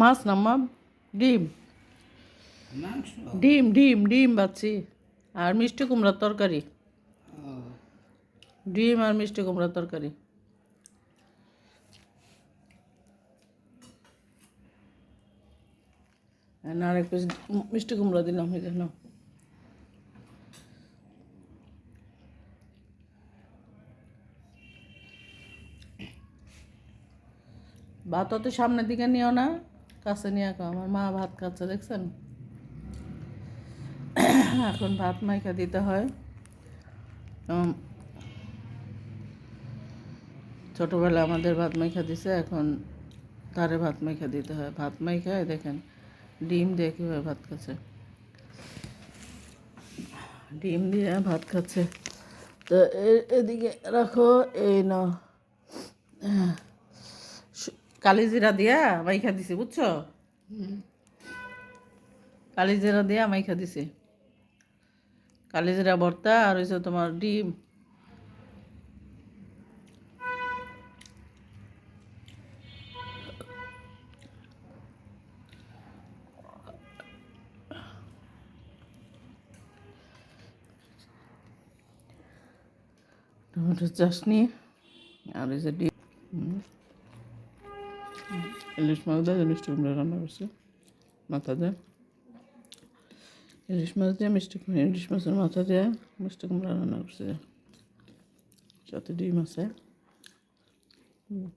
মাছ না ডিম। ডিম ডিম ডিম বাচ্ছি আর মিষ্টি কুমড়ার তরকারি। ডিম আর মিষ্টি কুমড়ার তরকারি। আর এক পিস মিষ্টি কুমড়া দিলাম, এই জন্য ভাত অত সামনের দিকে নিও না। কাছে নিয়ে খাও আমার মা ভাত খাচ্ছে দেখছেন? এখন ভাত মাইখা দিতে হয়। ছোটোবেলা আমাদের ভাত মাইখা দিছে, এখন তারে ভাত মাইখা দিতে হয়। ভাত মাইখায় দেখেন, ডিম দিয়ে কীভাবে ভাত খাচ্ছে ডিম দিয়ে ভাত খাচ্ছে তো এদিকে রাখো, এই না কালিজিরা দিয়া মাইখা দিছি বুঝছ? কালিজিরা দিয়া মাইখা দিছি। কালিজিরা ভর্তা আর হয়েছে তোমার ডিম। টমেটো চাটনি আর যে ডিম। ইলিশ মাছ দিয়ে মিষ্টি কুমড়া রান্না করছি, মাথা দিয়ে ইলিশ মাছ দিয়ে মিষ্টি কুমড়া ইলিশ মাছের মাথা দিয়ে মিষ্টি কুমড়া রান্না করছি সাথে ডিম আছে হুম।